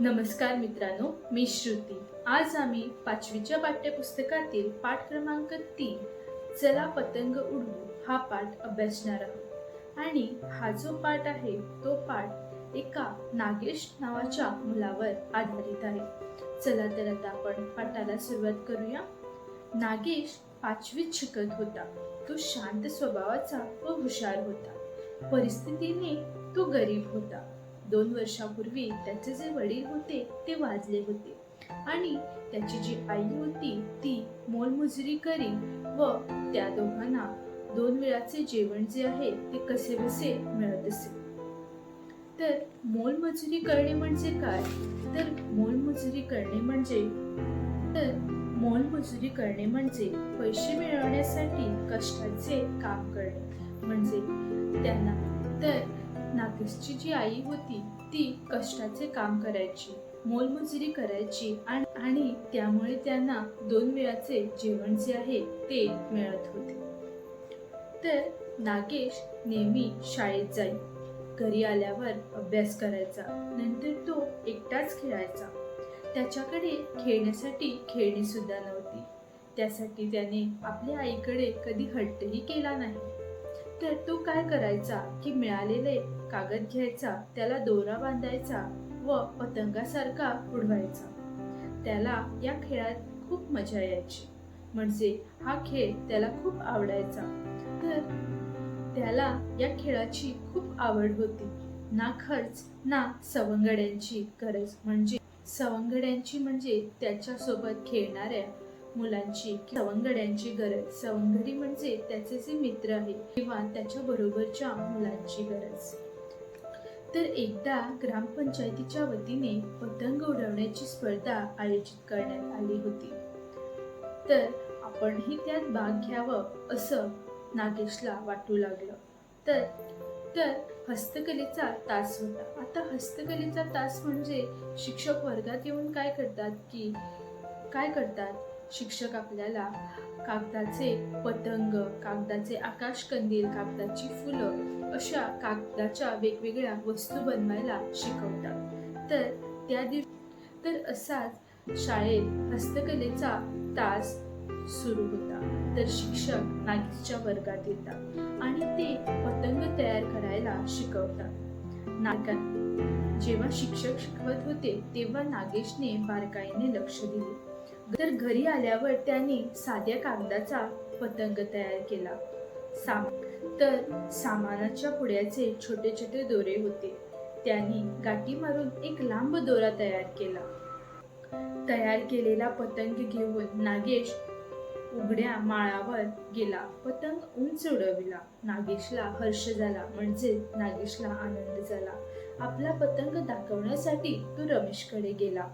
नमस्कार मित्रांनो मी श्रुती. आज आम्ही पाचवीच्या पाठ्यपुस्तकातील पाठ क्रमांक तीन चला पतंग उडवू हा पाठ अभ्यासणार आहोत. आणि हा जो पाठ आहे तो पाठ एका नागेश नावाच्या मुलावर आधारित आहे. चला तर आता आपण पाठाला सुरुवात करूया. नागेश पाचवीत शिकत होता. तो शांत स्वभावाचा व हुशार होता. परिस्थितीने तो गरीब होता. दोन वर्षापूर्वी त्याचे जे वडील होते ते वाजले होते. आणि त्याची जी आई होती ती मोलमजुरी करी व त्या दोघांना दोन वेळाचे जेवण जे आहे ते कसे बसे मिळत असे. तर मोलमजुरी करणे म्हणजे काय? तर मोलमजुरी करणे म्हणजे तर मोलमजुरी करणे म्हणजे पैसे मिळवण्यासाठी कष्टाचे काम करणे. म्हणजे त्यांना तर नागेशची जी आई होती ती कष्टाचे काम करायची मोलमजुरी करायची आणि त्यामुळे त्यांना दोन वेळाचे जेवण जे आहे ते मिळत होते. तर नागेश नेहमी शाळेत जाई. घरी आल्यावर अभ्यास करायचा. नंतर तो एकटाच खेळायचा. त्याच्याकडे खेळण्यासाठी खेळणी सुद्धा नव्हती. त्यासाठी त्याने आपल्या आईकडे कधी हट्टही केला नाही. तर तो काय करायचा की मिळालेले कागद घ्यायचा त्याला दोरा बांधायचा व पतंगासारखा उडवायचा. त्याला या खेळात खूप मजा यायची. म्हणजे हा खेळ त्याला खूप आवडायचा. तर त्याला या खेळाची खूप आवड होती. ना खर्च ना सवंगड्यांची गरज. म्हणजे सवंगड्यांची म्हणजे त्याच्यासोबत खेळणाऱ्या मुलांची सवंगड्यांची गरज. सवंगडी म्हणजे त्याचे जे मित्र आहे किंवा त्याच्या बरोबरच्या मुलांची गरज. तर एकदा ग्रामपंचायतीच्या वतीने पतंग उडवण्याची स्पर्धा आयोजित करण्यात आली होती. तर आपणही त्यात भाग घ्यावं असं नागेशला वाटू लागलं. तर तर हस्तकलेचा तास होता. आता हस्तकलेचा तास म्हणजे शिक्षक वर्गात येऊन काय करतात की काय करतात? शिक्षक आपल्याला कागदाचे पतंग कागदाचे आकाशकंदील कागदाची फुलं अशा कागदाच्या वेगवेगळ्या वस्तू बनवायला शिकवतात. तर त्या दिवशी तर असाच शाळेत हस्तकलेचा तास सुरू होता. तर शिक्षक नागेशच्या वर्गात येतात आणि ते पतंग तयार करायला शिकवतात. नागा जेव्हा शिक्षक शिकवत होते तेव्हा नागेशने बारकाईने लक्ष दिले. तर घरी आल्यावर त्याने साध्या कागदाचा पतंग तयार केला. सामान तर सामानाच्या पुड्याचे छोटे छोटे दोरे होते. त्यांनी गाठी मारून एक लांब दोरा तयार केला. तयार केलेला पतंग घेऊन नागेश उघड्या माळावर गेला. पतंग उंच उडविला. नागेशला हर्ष झाला म्हणजे नागेशला आनंद झाला. आपला पतंग दाखवण्यासाठी तो रमेशकडे गेला.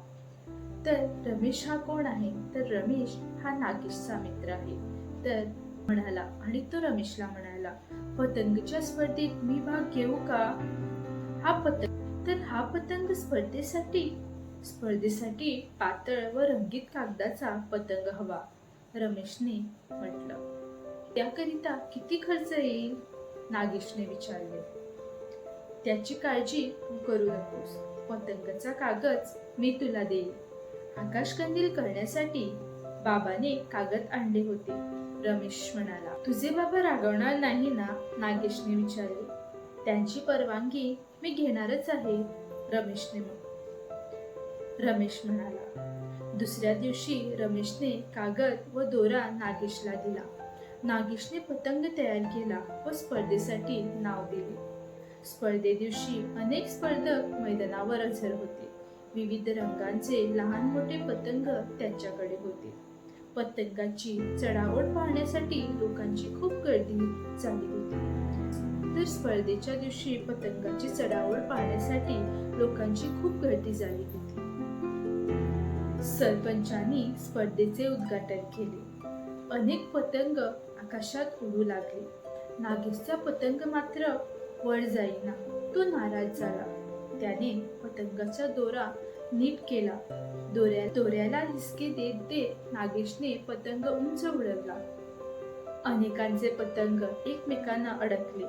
तर रमेश हा कोण आहे? तर रमेश हा नागेशचा मित्र आहे. तर म्हणाला आणि तो रमेशला म्हणाला पतंगच्या स्पर्धेत मी भाग घेऊ का? हा पतंग तर हा पतंग स्पर्धेसाठी स्पर्धेसाठी पातळ व रंगीत कागदाचा पतंग हवा रमेशने म्हटलं. त्याकरिता किती खर्च येईल? नागेशने विचारले. त्याची काळजी तू करू नकोस. पतंगाचा कागद मी तुला देईल आकाशकंदील करण्यासाठी बाबाने कागद आणले होते. रमेश म्हणाला तुझे बाबा रागवणार नाही ना? नागेशने विचारले. त्यांची परवानगी मी घेणारच आहे रमेशने रमेश म्हणाला. दुसऱ्या दिवशी रमेशने कागद व दोरा नागेशला दिला. नागेशने पतंग तयार केला व स्पर्धेसाठी नाव दिले. स्पर्धे दिवशी अनेक स्पर्धक मैदानावर हजर होते. विविध रंगांचे लहान मोठे पतंग त्यांच्याकडे होते. पतंगाची चढावड पाहण्यासाठी लोकांची खूप गर्दी झाली होती. तर स्पर्धेच्या दिवशी पतंगाची चढावड पाहण्यासाठी लोकांची खूप गर्दी झाली होती. सरपंचांनी स्पर्धेचे उद्घाटन केले. अनेक पतंग आकाशात उडू लागले. नागेशचा पतंग मात्र वर जाईना तो नाराज झाला. त्याने पतंगाचा दोरा नीट केला. दोऱ्या दोऱ्याला हिसके देत देत नागेशने पतंग उंच उडवला. अनेकांचे पतंग एकमेकांना अडकले.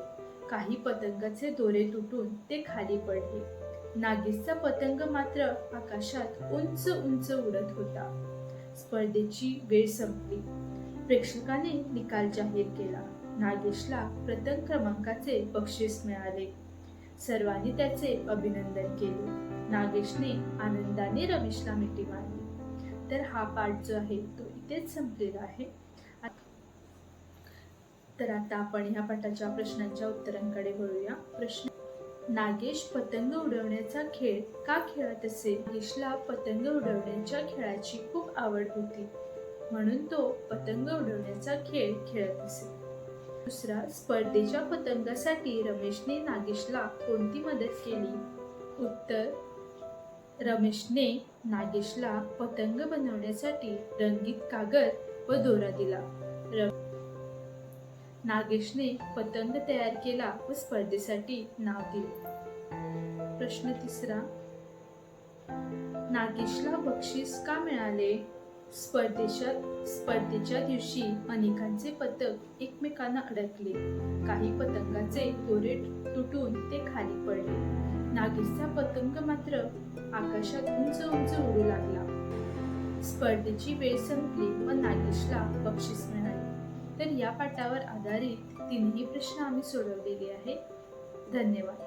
काही पतंगाचे दोरे तुटून ते खाली पडले. नागेशचा पतंग मात्र आकाशात उंच उंच उडत होता. स्पर्धेची वेळ संपली. प्रेक्षकाने निकाल जाहीर केला. नागेशला प्रथम क्रमांकाचे बक्षीस मिळाले. सर्वांनी त्याचे अभिनंदन केले. नागेशने आनंदाने रमेशला मिठी मारली. तर हा पाठ जो आहे तो इथेच संपलेला आहे. तर आता आपण ह्या पाठाच्या प्रश्नांच्या उत्तरांकडे वळूया. प्रश्न नागेश पतंग उडवण्याचा खेळ का खेळत असे? नागेशला पतंग उडवण्याच्या खेळाची खूप आवड होती. म्हणून तो पतंग उडवण्याचा खेळ खेळत असे. दुसरा स्पर्धेच्या पतंगासाठी रमेशने नागेशला कोणती मदत केली? उत्तर रमेशने नागेशला पतंग बनवण्यासाठी रंगीत कागद व दोरा दिला. नागेशने पतंग तयार केला व स्पर्धेसाठी नाव दिले. प्रश्न तिसरा नागेशला बक्षीस का मिळाले? स्पर्धेच्या स्पर्धेच्या दिवशी अनेकांचे पथक एकमेकांना अडकले. काही पतंगाचे दोरे तुटून ते खाली पडले. नागेशचा पतंग मात्र आकाशात उंच उंच उडू लागला. स्पर्धेची वेळ संपली व नागेशला बक्षीस मिळाले. तर या पाठावर आधारित तीनही प्रश्न आम्ही सोडवलेले आहे धन्यवाद.